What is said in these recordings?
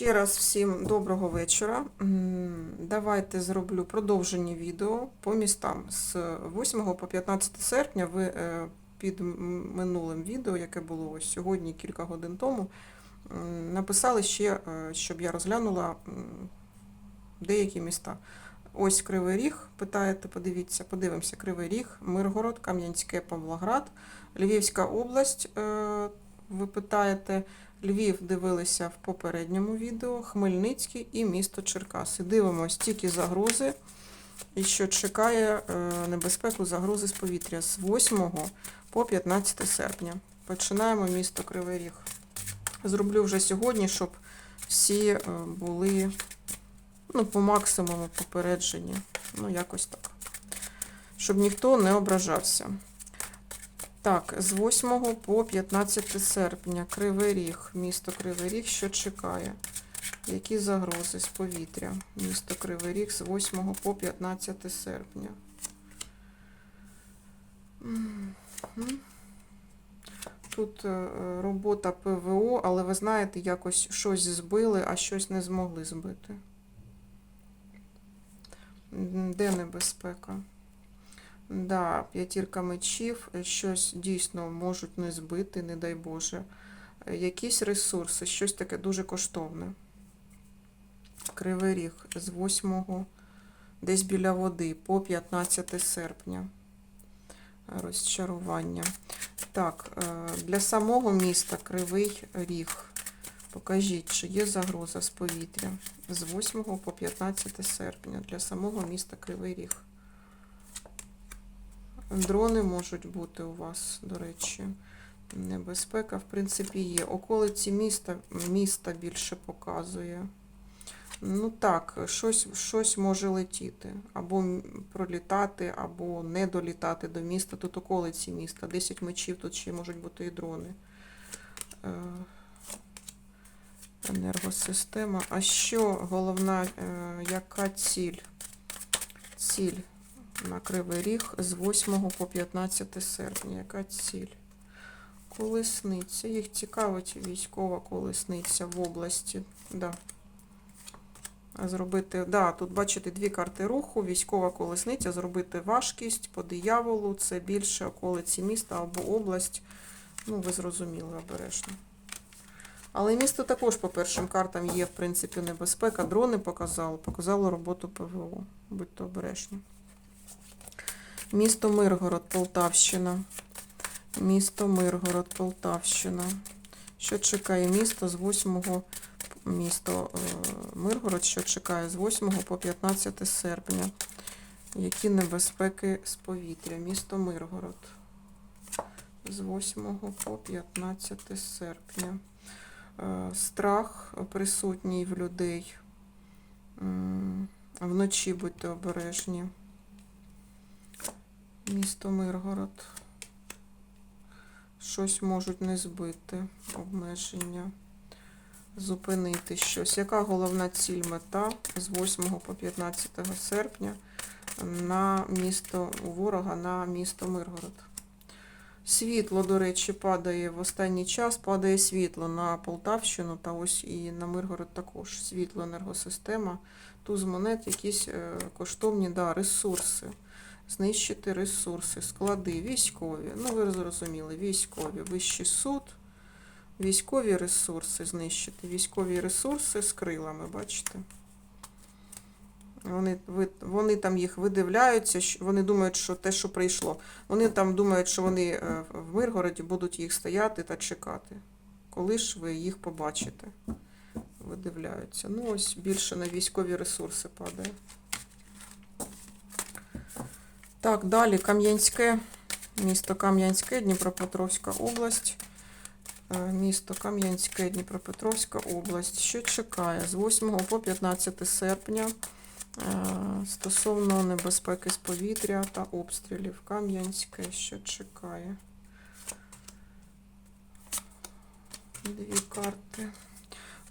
Ще раз всім доброго вечора. Давайте зроблю продовження відео по містам. З 8 по 15 серпня ви е, під минулим відео, яке було ось сьогодні, кілька годин тому, написали ще, е, щоб я розглянула деякі міста. Ось Кривий Ріг, питаєте, подивіться, подивимося, Кривий Ріг, Миргород, Кам'янське, Павлоград, Львівська область, е, ви питаєте, Львів дивилися в попередньому відео, Хмельницький і місто Черкаси. Дивимось тільки загрози, і що чекає е, небезпеку загрози з повітря з 8 по 15 серпня. Починаємо місто Кривий Ріг. Зроблю вже сьогодні, щоб всі е, були ну, по максимуму попереджені. Ну, якось так. Щоб ніхто не ображався. Так, з 8 по 15 серпня Кривий Ріг, місто Кривий Ріг, що чекає? Які загрози з повітря? Місто Кривий Ріг з 8 по 15 серпня. Тут е, робота ПВО, але ви знаєте, якось щось збили, а щось не змогли збити. Де небезпека? Да, п'ятірка мечів, е, щось дійсно можуть не збити, не дай Боже. Е, Якісь ресурси, щось таке дуже коштовне. Кривий ріг з 8 десь біля води по 15 серпня. Розчарування. Так, е, для самого міста Кривий Ріг. Покажіть, чи є загроза з повітря з 8 по 15 серпня для самого міста Кривий Ріг. Дрони можуть бути у вас, до речі. Небезпека, в принципі, є. Околиці міста, міста більше показує. Ну так, щось, щось може летіти. Або пролітати, або не долітати до міста. Тут околиці міста. 10 мечів, тут ще можуть бути і дрони. Е, Енергосистема. А що головна, е, яка ціль? Ціль на Кривий Ріг з 8 по 15 серпня. Яка ціль? Колесниця. Їх цікавить військова колесниця в області. Да. Зробити, да, тут бачите дві карти руху, військова колесниця, зробити важкість по дияволу, це більше околиці міста або область. Ну, ви зрозуміли обережно. Але місто також по першим картам є, в принципі, небезпека. Дрони показало, показало роботу ПВО. Будьте обережні. Місто Миргород, Полтавщина. Місто Миргород, Полтавщина. Що чекає місто з 8 місто е, Миргород, що чекає з 8 по 15 серпня. Які небезпеки з повітря? Місто Миргород. З 8 по 15 серпня. Е, Страх присутній в людей. Вночі будьте обережні. Місто Миргород. Щось можуть не збити. Обмеження. Зупинити щось. Яка головна ціль мета з 8 по 15 серпня на місто ворога на місто Миргород? Світло, до речі, падає в останній час, падає світло на Полтавщину та ось і на Миргород також. Світло, енергосистема, туз монет, якісь е, коштовні да, ресурси. Знищити ресурси, склади, військові. Ну, ви зрозуміли, військові, вищий суд, військові ресурси знищити. Військові ресурси з крилами, бачите? Вони, вони там їх видивляються, вони думають, що те, що прийшло. Вони там думають, що вони е, в Миргороді будуть їх стояти та чекати. Коли ж ви їх побачите? Видивляються. Ну, ось більше на військові ресурси падає. Так, далі Кам'янське, місто Кам'янське, Дніпропетровська область. Е, Місто Кам'янське, Дніпропетровська область. Що чекає з 8 по 15 серпня е, стосовно небезпеки з повітря та обстрілів. Кам'янське, що чекає. Дві карти.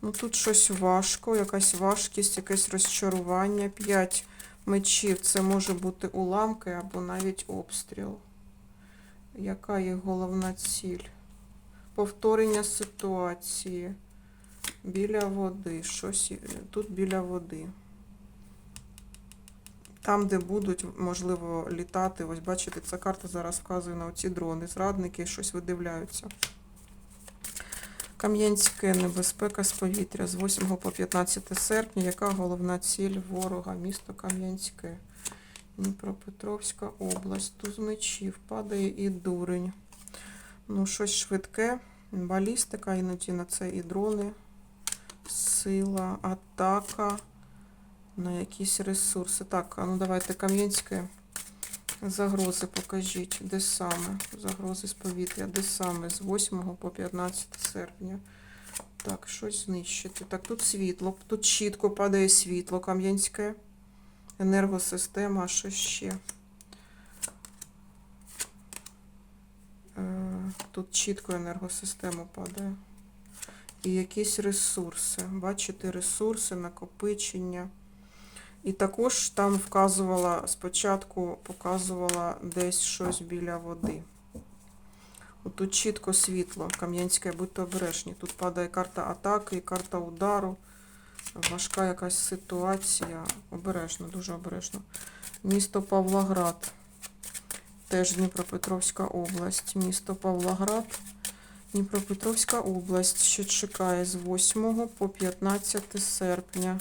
Ну тут щось важко, якась важкість, якесь розчарування. П'ять мечів це може бути уламки або навіть обстріл. Яка їх головна ціль? Повторення ситуації. біля води. Щось тут біля води. Там, де будуть, можливо, літати, ось бачите, ця карта зараз вказує на оці дрони. Зрадники щось видивляються. Кам'янське небезпека з повітря з 8 по 15 серпня. Яка головна ціль ворога? Місто Кам'янське. Дніпропетровська область. Туз мечів. Падає і дурень. Ну, щось швидке. Балістика, іноді на це і дрони. Сила, атака на якісь ресурси. Так, а ну давайте Кам'янське. Загрози покажіть. Де саме? Загрози з повітря. Де саме? З 8 по 15 серпня. Так, щось знищити. Так, тут світло. Тут чітко падає світло Кам'янське. Енергосистема, а що ще? Е, Тут чітко енергосистема падає. І якісь ресурси. Бачите, ресурси, накопичення. І також там вказувала, спочатку показувала десь щось біля води. Тут чітко світло, Кам'янське, будьте обережні. Тут падає карта атаки і карта удару. Важка якась ситуація. Обережно, дуже обережно. Місто Павлоград. Теж Дніпропетровська область. Місто Павлоград. Дніпропетровська область, що чекає з 8 по 15 серпня.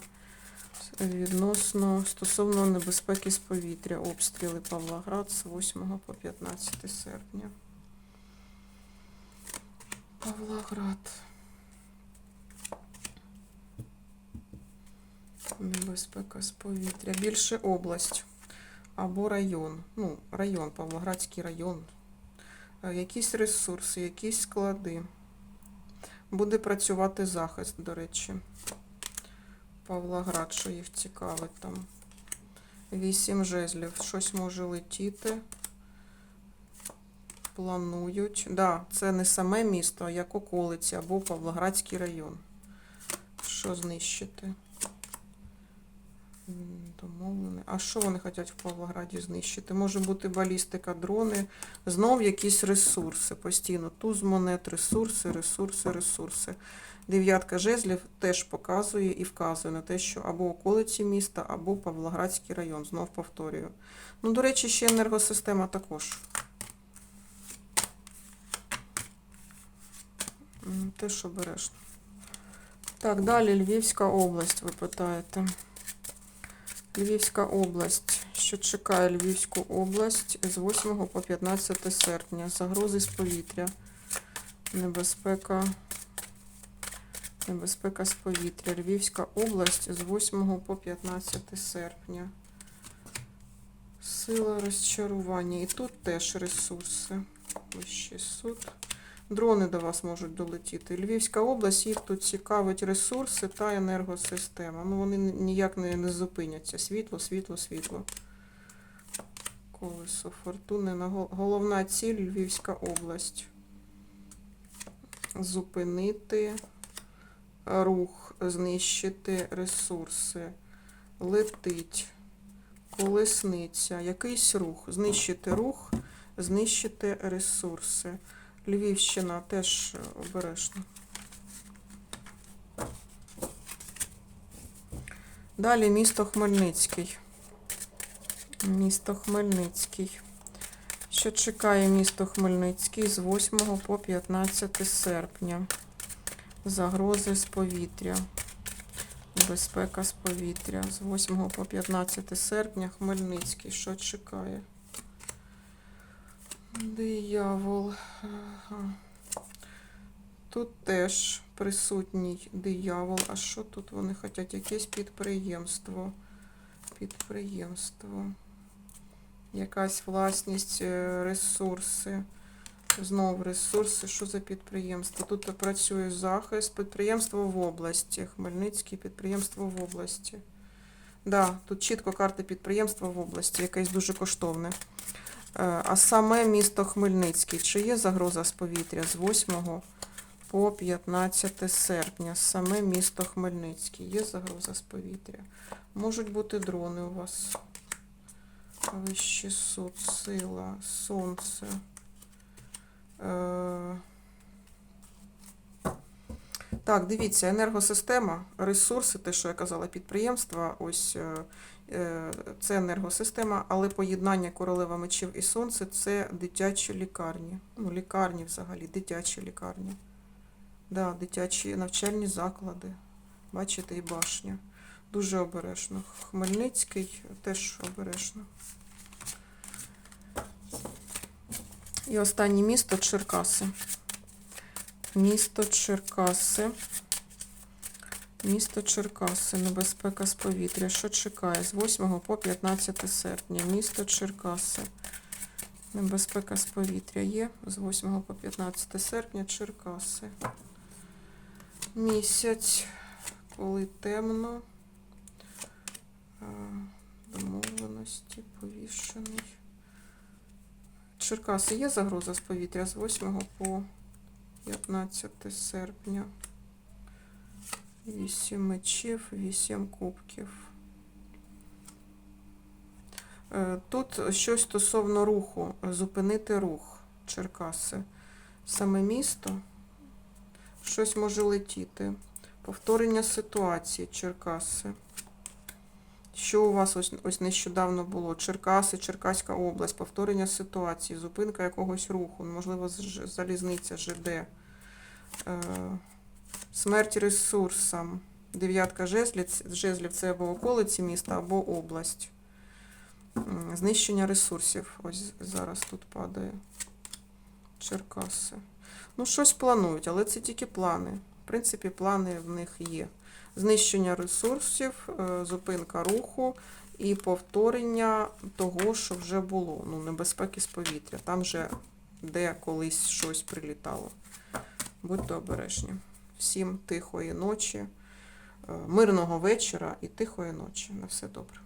Відносно стосовно небезпеки з повітря. Обстріли Павлоград з 8 по 15 серпня. Павлоград. Небезпека з повітря. Більше область або район. Ну, район, Павлоградський район. Е, Якісь ресурси, якісь склади. Буде працювати захист, до речі. Павлоград, що їх цікавить там. Вісім жезлів. Щось може летіти. Планують. Да, це не саме місто, а як околиці або Павлоградський район. Що знищити? М, Домовлений. А що вони хочуть в Павлограді знищити? Може бути балістика, дрони, знов якісь ресурси. Постійно туз монет, ресурси, ресурси, ресурси. Дев'ятка жезлів теж показує і вказує на те, що або околиці міста, або Павлоградський район. Знов повторюю. Ну, до речі, ще енергосистема також. М, Теж обережно. Так, далі Львівська область, ви питаєте. Львівська область. Що чекає Львівську область з 8 по 15 серпня. Загрози з повітря. Небезпека. Небезпека з повітря. Львівська область з 8 по 15 серпня. Сила розчарування. І тут теж ресурси. Вищий суд. Дрони до вас можуть долетіти. Львівська область, їх тут цікавить ресурси та енергосистема. Ну, вони ніяк не, не зупиняться. Світло, світло, світло. Колесо фортуни. Головна ціль Львівська область. Зупинити рух, знищити ресурси. Летить. Колесниця. Якийсь рух. Знищити рух, знищити ресурси. Львівщина теж е, обережно. Далі місто Хмельницький. Місто Хмельницький. Що чекає місто Хмельницький з 8 по 15 серпня? Загрози з повітря. Безпека з повітря. З 8 по 15 серпня Хмельницький. Що чекає? Диявол. Тут теж присутній диявол. А що тут вони хочуть? Якесь підприємство. Підприємство. Якась власність, е, ресурси. Знову ресурси. Що за підприємство? Тут працює захист. Підприємство в області. Хмельницьке підприємство в області. Да, тут чітко карта підприємства в області, якесь дуже коштовне. Е, А саме місто Хмельницький. Чи є загроза з повітря з 8 по 15 серпня? Саме місто Хмельницький. Є загроза з повітря. Можуть бути дрони у вас. Вищий суд, сила, сонце. Е, Так, дивіться, енергосистема, ресурси, те, що я казала, підприємства, ось е, це енергосистема, але поєднання королева мечів і сонце це дитячі лікарні. Ну, лікарні взагалі, дитячі лікарні. Да, дитячі навчальні заклади. Бачите, і башня. Дуже обережно. Хмельницький теж обережно. І останнє місто Черкаси. Місто Черкаси. Місто Черкаси. Небезпека з повітря. Що чекає? З 8 по 15 серпня. Місто Черкаси. Небезпека з повітря є. З 8 по 15 серпня Черкаси. Місяць, коли темно. Е, Домовленості, повішений. Черкаси є загроза з повітря з 8 по 15 серпня. 8 мечів, 8 кубків. Е, Тут щось стосовно руху, зупинити рух Черкаси. Саме місто. Щось може летіти. Повторення ситуації Черкаси. Що у вас ось, ось нещодавно було? Черкаси, Черкаська область, повторення ситуації, зупинка якогось руху, можливо, залізниця ЖД. Смерть ресурсам. Дев'ятка жезлів, жезлів це або околиці міста, або область. Знищення ресурсів. Ось зараз тут падає. Черкаси. Ну, щось планують, але це тільки плани. В принципі, плани в них є. Знищення ресурсів, е, зупинка руху і повторення того, що вже було. Ну, небезпеки з повітря. Там же де колись щось прилітало. Будьте обережні. Всім тихої ночі, е, мирного вечора і тихої ночі. На все добре.